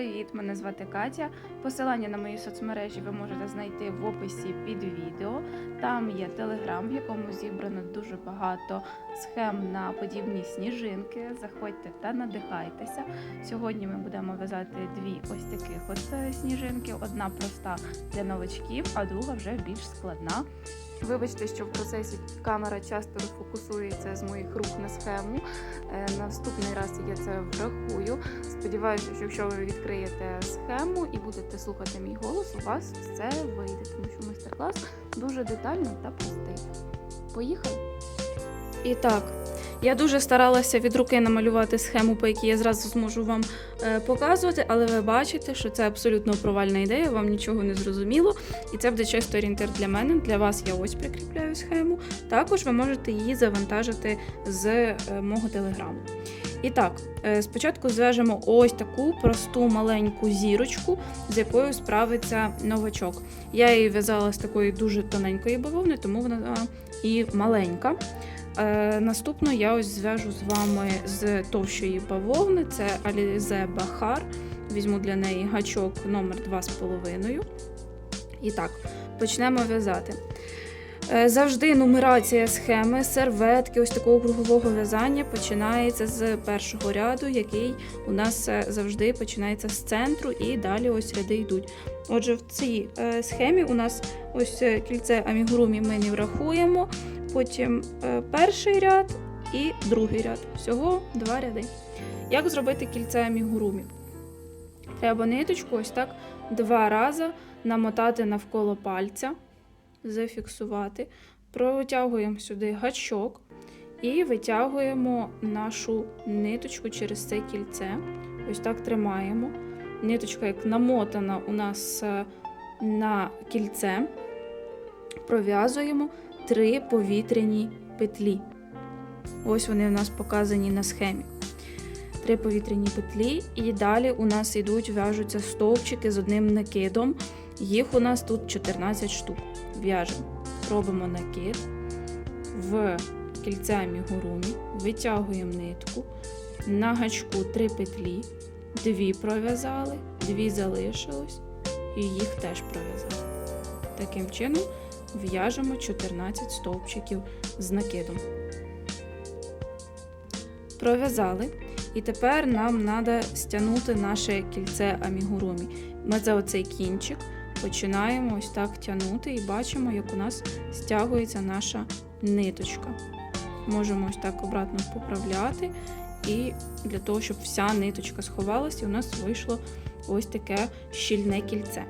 привіт! Мене звати Катя. Посилання на мої соцмережі ви можете знайти в описі під відео. Там є телеграм, в якому зібрано дуже багато схем на подібні сніжинки. Заходьте та надихайтеся. Сьогодні ми будемо в'язати дві ось таких от е, сніжинки. Одна проста для новачків, а друга вже більш складна. Вибачте, що в процесі камера часто фокусується з моїх рук на схему. Е, Наступний раз я це врахую. Сподіваюся, що якщо ви відкриєте схему і будете слухати мій голос, у вас все вийде, тому що майстер-клас дуже детальний та простий. Поїхали! І так, я дуже старалася від руки намалювати схему, по якій я зразу зможу вам е, показувати, але ви бачите, що це абсолютно провальна ідея, вам нічого не зрозуміло. І це буде чисто орієнтир для мене. Для вас я ось прикріпляю схему. Також ви можете її завантажити з е, мого телеграму. І так, е, спочатку зв'яжемо ось таку просту маленьку зірочку, з якою справиться новачок. Я її в'язала з такої дуже тоненької бавовни, тому вона і маленька. Е, наступно я ось зв'яжу з вами з товщої бавовни. Це Alize Бахар. Візьму для неї гачок номер 2,5. І так, почнемо в'язати. Е, Завжди нумерація схеми, серветки, ось такого кругового в'язання починається з першого ряду, який у нас е, завжди починається з центру, і далі ось ряди йдуть. Отже, в цій схемі у нас ось кільце амігурумі ми не врахуємо, потім е, перший ряд і другий ряд. Всього два ряди. Як зробити кільце амігурумі? Треба ниточку ось так два рази намотати навколо пальця зафіксувати. Протягуємо сюди гачок і витягуємо нашу ниточку через це кільце. Ось так тримаємо. Ниточка, як намотана у нас е, на кільце, пров'язуємо три повітряні петлі. Ось вони у нас показані на схемі. Три повітряні петлі, і далі у нас йдуть, в'яжуться стовпчики з одним накидом. Їх у нас тут 14 штук. В'яжемо, робимо накид в кільце амігурумі, витягуємо нитку, на гачку 3 петлі, дві пров'язали, дві залишилось, і їх теж пров'язали. Таким чином в'яжемо 14 стовпчиків з накидом. Пров'язали. І тепер нам треба стягнути наше кільце амігурумі. Ми за оцей кінчик починаємо ось так тягнути і бачимо, як у нас стягується наша ниточка. Можемо ось так обратно поправляти, і для того, щоб вся ниточка сховалася, у нас вийшло ось таке щільне кільце.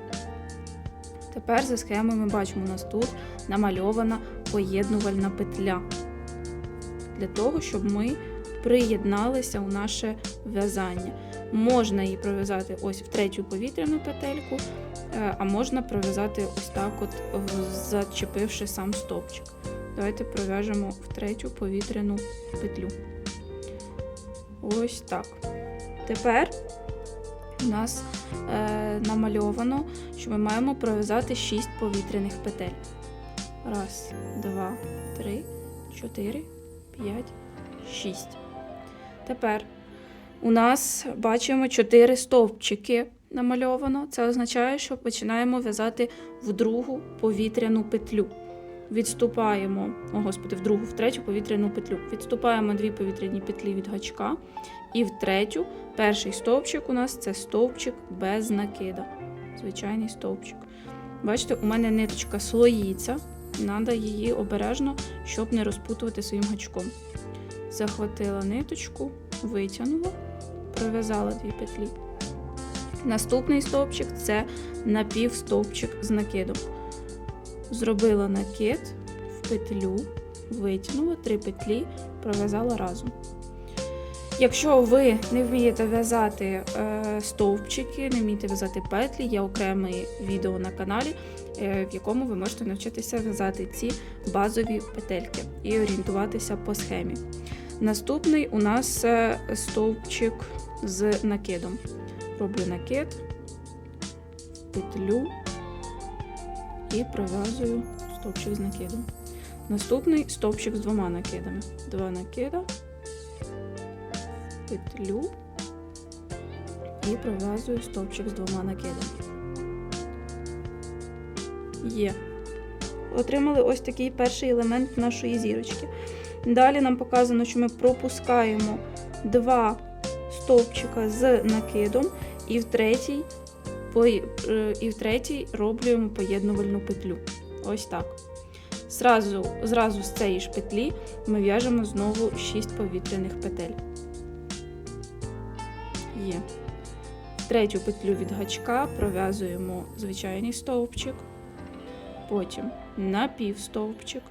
Тепер за схемою ми бачимо, у нас тут намальована поєднувальна петля. Для того, щоб ми приєдналися у наше в'язання. Можна її пров'язати ось в третю повітряну петельку, е, а можна пров'язати ось так, от, зачепивши сам стовпчик. Давайте пров'яжемо в третю повітряну петлю. Ось так. Тепер у нас е, намальовано, що ми маємо пров'язати 6 повітряних петель. Раз, два, три, чотири, п'ять, шість. Тепер у нас бачимо 4 стовпчики намальовано. Це означає, що починаємо в'язати в другу повітряну петлю. Відступаємо, о господи, в другу, в третю повітряну петлю. Відступаємо дві повітряні петлі від гачка. І в третю, перший стовпчик у нас це стовпчик без накида. Звичайний стовпчик. Бачите, у мене ниточка слоїться. Треба її обережно, щоб не розпутувати своїм гачком. Захватила ниточку, витягнула, пров'язала дві петлі. Наступний стовпчик це напівстовпчик з накидом. Зробила накид в петлю, витягнула три петлі, пров'язала разом. Якщо ви не вмієте в'язати е, стовпчики, не вмієте в'язати петлі, є окреме відео на каналі, е, в якому ви можете навчитися в'язати ці базові петельки і орієнтуватися по схемі. Наступний у нас е, стовпчик з накидом. Роблю накид, петлю і пров'язую стовпчик з накидом. Наступний стовпчик з двома накидами. Два накида, петлю і пров'язую стовпчик з двома накидами. Є. Отримали ось такий перший елемент нашої зірочки. Далі нам показано, що ми пропускаємо два стовпчика з накидом, і в третій, і в третій роблюємо поєднувальну петлю. Ось так. Зразу, зразу з цієї ж петлі ми в'яжемо знову 6 повітряних петель. Є. Третю петлю від гачка пров'язуємо звичайний стовпчик, потім напівстовпчик,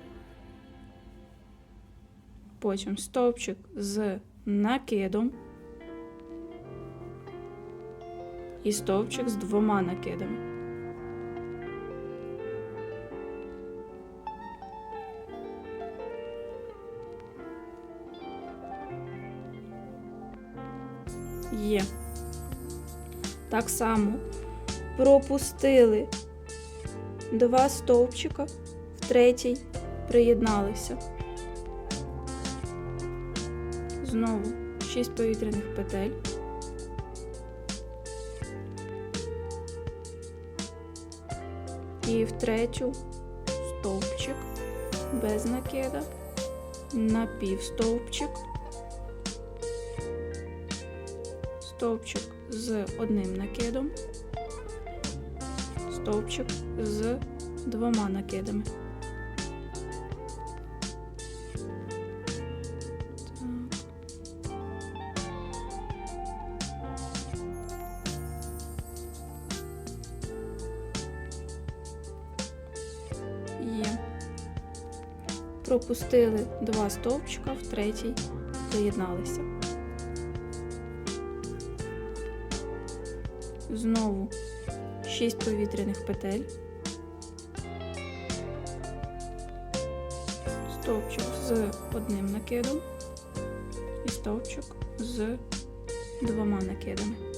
потім стовпчик з накидом і стовпчик з двома накидами. Є. Так само пропустили два стовпчика, в третій приєдналися. Знову 6 повітряних петель. І в третю стовпчик без накида, напівстовпчик, стовпчик з одним накидом, стовпчик з двома накидами. Пропустили два стовпчика, в третій приєдналися. Знову 6 повітряних петель. Стовпчик з одним накидом і стовпчик з двома накидами.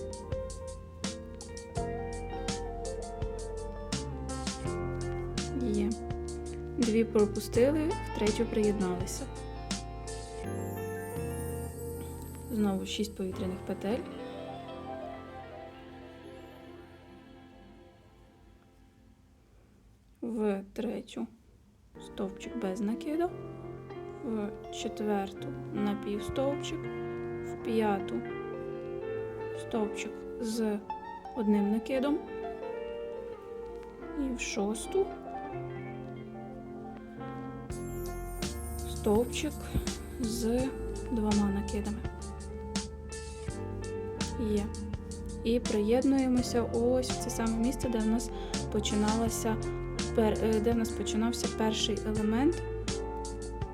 Дві пропустили, в третю приєдналися. Знову 6 повітряних петель. В третю стовпчик без накиду, в четверту напівстовпчик, в п'яту стовпчик з одним накидом і в шосту стовпчик з двома накидами. Є. І приєднуємося ось в це саме місце, де в нас починалася е, де в нас починався перший елемент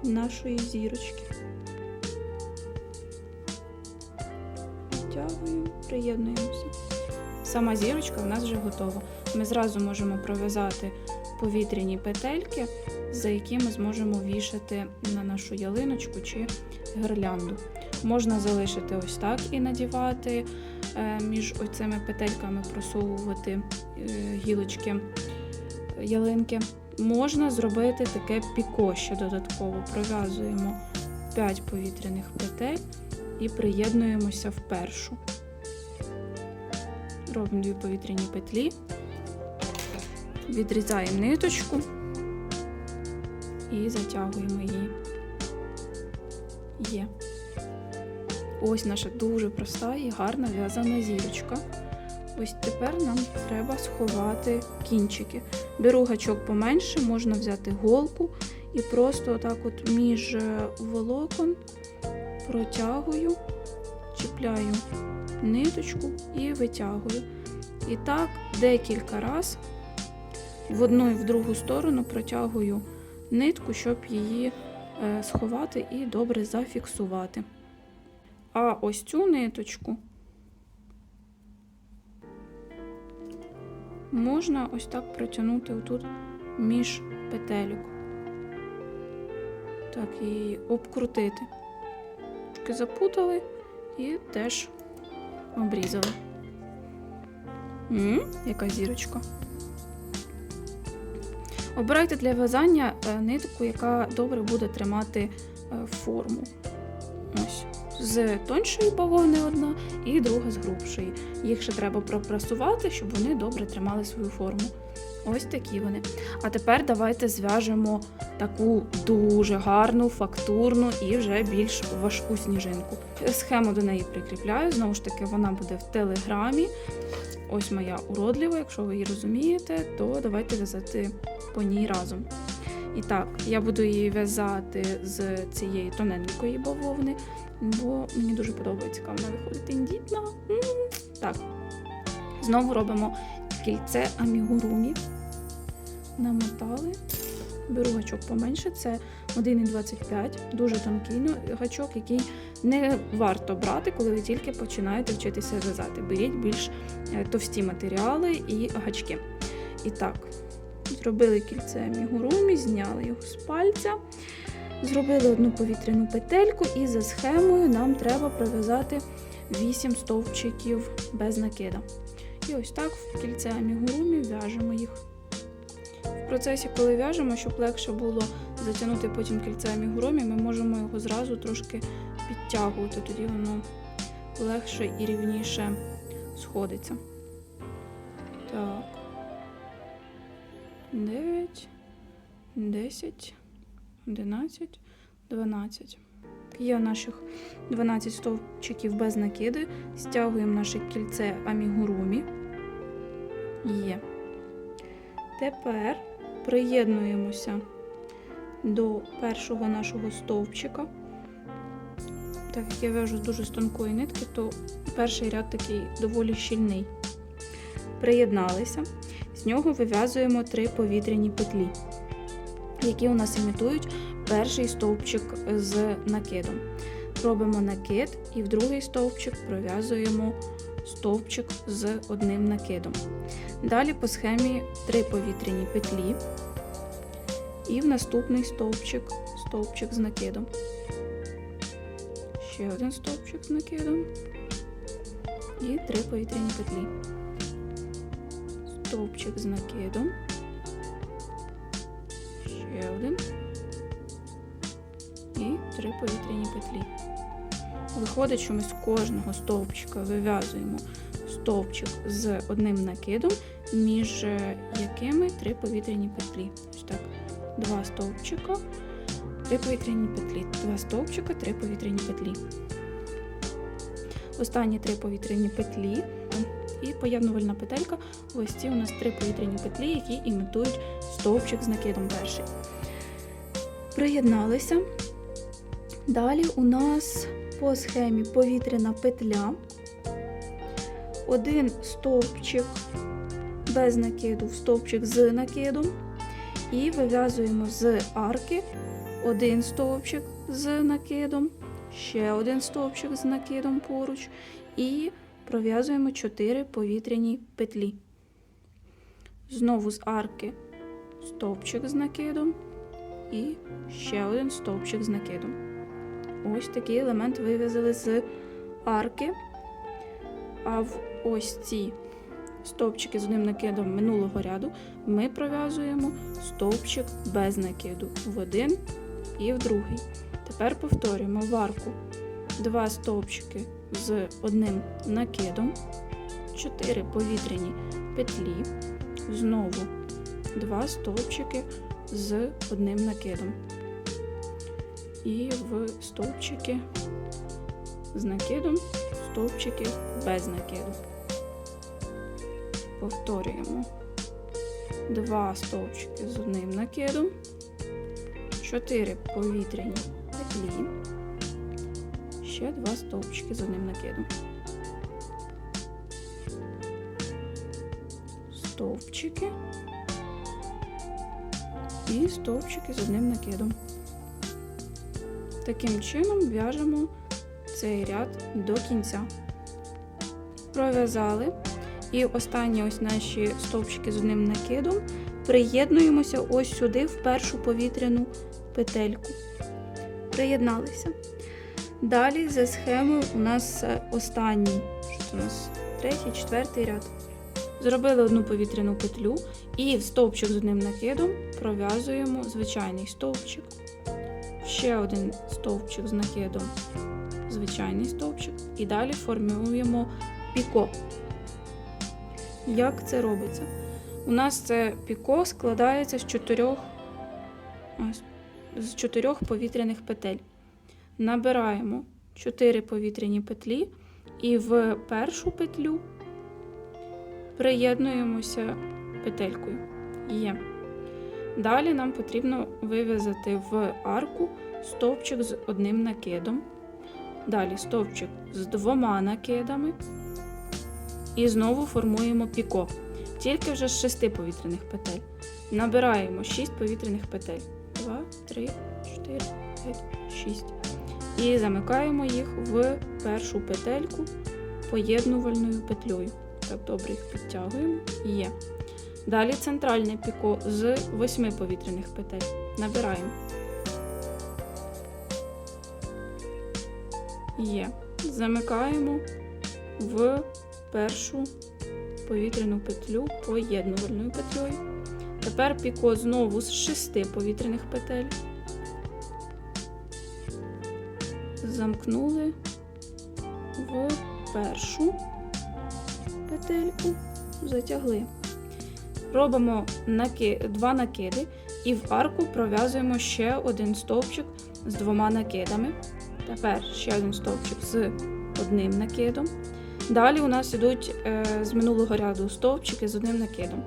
нашої зірочки. Витягуємо, приєднуємося. Сама зірочка у нас вже готова. Ми зразу можемо пров'язати повітряні петельки, за які ми зможемо вішати на нашу ялиночку чи гирлянду. Можна залишити ось так і надівати е, між оцими петельками, просовувати е, гілочки ялинки. Можна зробити таке піко ще додатково. Пров'язуємо 5 повітряних петель і приєднуємося в першу. Робимо дві повітряні петлі, відрізаємо ниточку і затягуємо її. Є. Ось наша дуже проста і гарна в'язана зірочка. Ось тепер нам треба сховати кінчики. Беру гачок поменше, можна взяти голку і просто отак от між е, волокон протягую, чіпляю ниточку і витягую. І так декілька разів в одну і в другу сторону протягую нитку, щоб її е, сховати і добре зафіксувати. А ось цю ниточку можна ось так протягнути отут між петельок. Так, і обкрутити. Трошки запутали і теж обрізали. М, яка зірочка. Обирайте для в'язання е, нитку, яка добре буде тримати е, форму. Ось, з тоншої бавовни одна і друга з грубшої. Їх ще треба пропрасувати, щоб вони добре тримали свою форму. Ось такі вони. А тепер давайте зв'яжемо таку дуже гарну, фактурну і вже більш важку сніжинку. Схему до неї прикріпляю. Знову ж таки, вона буде в телеграмі. Ось моя уродлива, якщо ви її розумієте, то давайте в'язати по ній разом. І так, я буду її в'язати з цієї тоненької бавовни, бо мені дуже подобається, яка вона виходить тендітна. М, Так. Знову робимо кільце амігурумі. Намотали. Беру гачок поменше, це 1,25, дуже тонкий гачок, який не варто брати, коли ви тільки починаєте вчитися в'язати. Беріть більш е, товсті матеріали і гачки. І так, зробили кільце амігурумі, зняли його з пальця, зробили одну повітряну петельку, і за схемою нам треба пров'язати 8 стовпчиків без накида. І ось так в кільце амігурумі в'яжемо їх. В процесі, коли в'яжемо, щоб легше було затягнути потім кільце амігурумі, ми можемо його зразу трошки підтягувати, тоді воно легше і рівніше сходиться. Так. 9, 10, 11, 12. Є наших 12 стовпчиків без накиди. Стягуємо наше кільце амігурумі. Є. Тепер приєднуємося до першого нашого стовпчика. Так як я в'яжу з дуже тонкої нитки, то перший ряд такий доволі щільний. Приєдналися. З нього вив'язуємо три повітряні петлі, які у нас імітують перший стовпчик з накидом. Робимо накид і в другий стовпчик пров'язуємо стовпчик з одним накидом. Далі по схемі три повітряні петлі і в наступний стовпчик стовпчик з накидом. Ще один стовпчик з накидом і три повітряні петлі. Стовпчик з накидом. Ще один. І три повітряні петлі. Виходить, що ми з кожного стовпчика вив'язуємо стовпчик з одним накидом, між е, якими три повітряні петлі. Ось так. Два стовпчика, три повітряні петлі. Два стовпчика, три повітряні петлі. Останні три повітряні петлі і поєднувальна петелька. Ось ці у нас три повітряні петлі, які імітують стовпчик з накидом перший. Приєдналися. Далі у нас по схемі повітряна петля, один стовпчик без накиду в стовпчик з накидом. І вив'язуємо з арки один стовпчик з накидом, ще один стовпчик з накидом поруч, і пров'язуємо 4 повітряні петлі. Знову з арки стовпчик з накидом і ще один стовпчик з накидом. Ось такий елемент вив'язали з арки. А в ось ці стовпчики з одним накидом минулого ряду ми пров'язуємо стовпчик без накиду в один і в другий. Тепер повторюємо в арку два стовпчики з одним накидом, 4 повітряні петлі, знову два стовпчики з одним накидом. І в стовпчики з накидом, стовпчики без накиду. Повторюємо два стовпчики з одним накидом, 4 повітряні петлі, ще два стовпчики з одним накидом. Стовпчики і стовпчики з одним накидом. Таким чином в'яжемо цей ряд до кінця. Пров'язали. І останні ось наші стовпчики з одним накидом приєднуємося ось сюди, в першу повітряну петельку. Приєдналися. Далі за схемою у нас е, останній, що у нас третій, четвертий ряд. Зробили одну повітряну петлю і в стовпчик з одним накидом пров'язуємо звичайний стовпчик, ще один стовпчик з накидом звичайний стовпчик і далі формуємо піко. Як це робиться? У нас це піко складається з чотирьох, з чотирьох повітряних петель. Набираємо 4 повітряні петлі і в першу петлю приєднуємося петелькою. Є. Далі нам потрібно вив'язати в арку стовпчик з одним накидом. Далі стовпчик з двома накидами. І знову формуємо піко. Тільки вже з шести повітряних петель. Набираємо 6 повітряних петель. 2, 3, 4, 5, 6. І замикаємо їх в першу петельку поєднувальною петлею. Так, добре їх підтягуємо. Є. Далі центральне піко з 8 повітряних петель. Набираємо. Є. Замикаємо в першу повітряну петлю поєднувальною петлею. Тепер піко знову з 6 повітряних петель. Замкнули в першу петельку, затягли. Робимо два накиди і в арку пров'язуємо ще один стовпчик з двома накидами. Тепер ще один стовпчик з одним накидом. Далі у нас ідуть е, з минулого ряду стовпчики з одним накидом.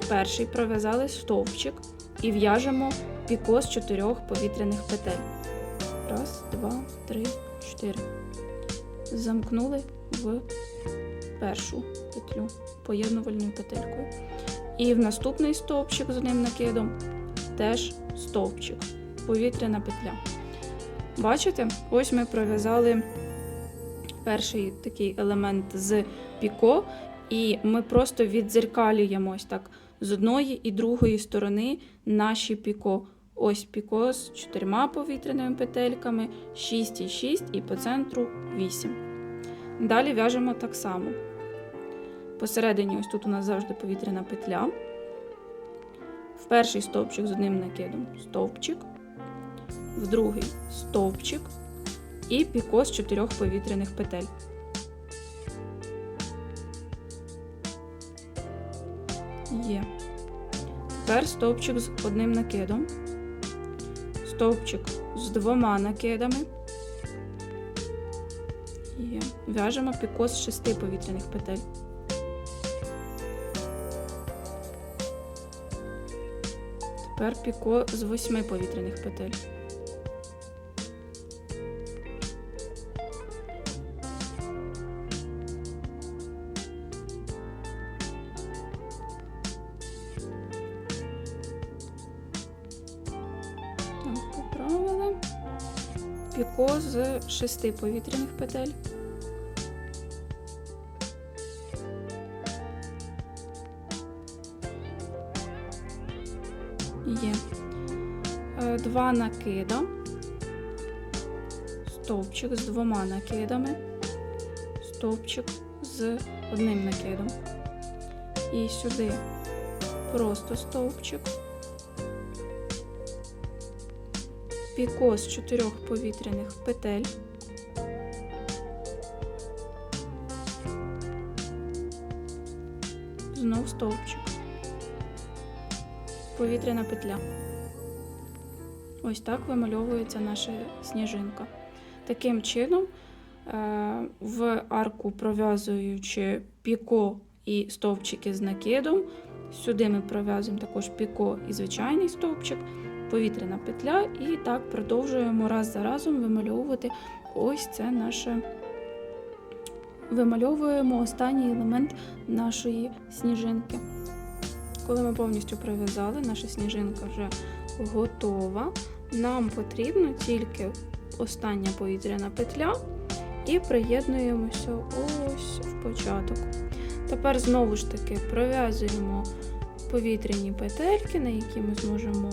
В перший пров'язали стовпчик і в'яжемо піко з чотирьох повітряних петель. Раз, два, три, чотири. Замкнули в першу петлю поєднувальною петелькою. І в наступний стовпчик з одним накидом теж стовпчик, повітряна петля. Бачите, ось ми пров'язали перший такий елемент з піко, і ми просто віддзеркалюємо ось так з одної і другої сторони наші піко. Ось піко з чотирма повітряними петельками, 6 і 6 і по центру 8. Далі в'яжемо так само. Посередині, ось тут у нас завжди повітряна петля. В перший стовпчик з одним накидом стовпчик, в другий стовпчик і піко з чотирьох повітряних петель. Є. Тепер стовпчик з одним накидом, стовпчик з двома накидами. Є. В'яжемо піко з шести повітряних петель. Тепер піко з восьми повітряних петель. Шести повітряних петель. Є Е, два накида, стовпчик з двома накидами, стовпчик з одним накидом. І сюди просто стовпчик. Піко з чотирьох повітряних петель. Знов стовпчик. Повітряна петля. Ось так вимальовується наша сніжинка. Таким чином, е, в арку пров'язуючи піко і стовпчики з накидом, сюди ми пров'язуємо також піко і звичайний стовпчик, повітряна петля, і так продовжуємо раз за разом вимальовувати ось це наше. Вимальовуємо останній елемент нашої сніжинки. Коли ми повністю пров'язали, наша сніжинка вже готова. Нам потрібно тільки остання повітряна петля і приєднуємося ось в початок. Тепер знову ж таки пров'язуємо повітряні петельки, на які ми зможемо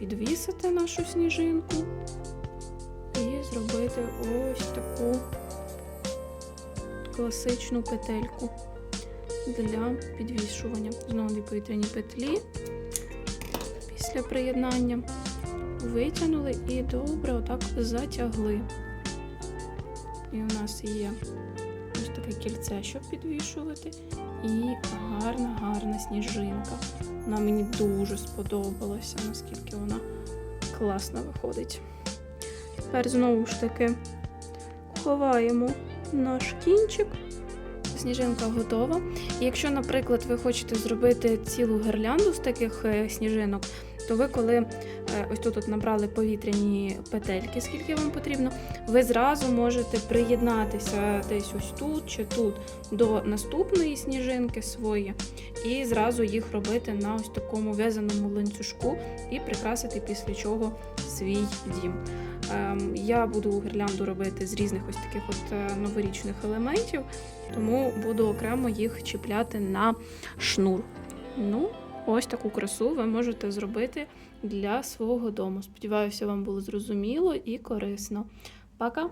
підвісити нашу сніжинку і зробити ось таку класичну петельку для підвішування. Знову дві повітряні петлі після приєднання. Витягнули і добре отак затягли. І у нас є ось таке кільце, щоб підвішувати. І гарна, гарна сніжинка. Вона мені дуже сподобалася, наскільки вона класно виходить. Тепер знову ж таки ховаємо наш кінчик. Сніжинка готова. І якщо, наприклад, ви хочете зробити цілу гірлянду з таких е, сніжинок, то ви коли е, ось тут от набрали повітряні петельки, скільки вам потрібно, ви зразу можете приєднатися десь ось тут чи тут до наступної сніжинки свої, і зразу їх робити на ось такому в'язаному ланцюжку і прикрасити після чого свій дім. Ем, Я буду гірлянду робити з різних ось таких от е, новорічних елементів, тому буду окремо їх чіпляти на шнур. Ну, ось таку красу ви можете зробити для свого дому. Сподіваюся, вам було зрозуміло і корисно. Пока!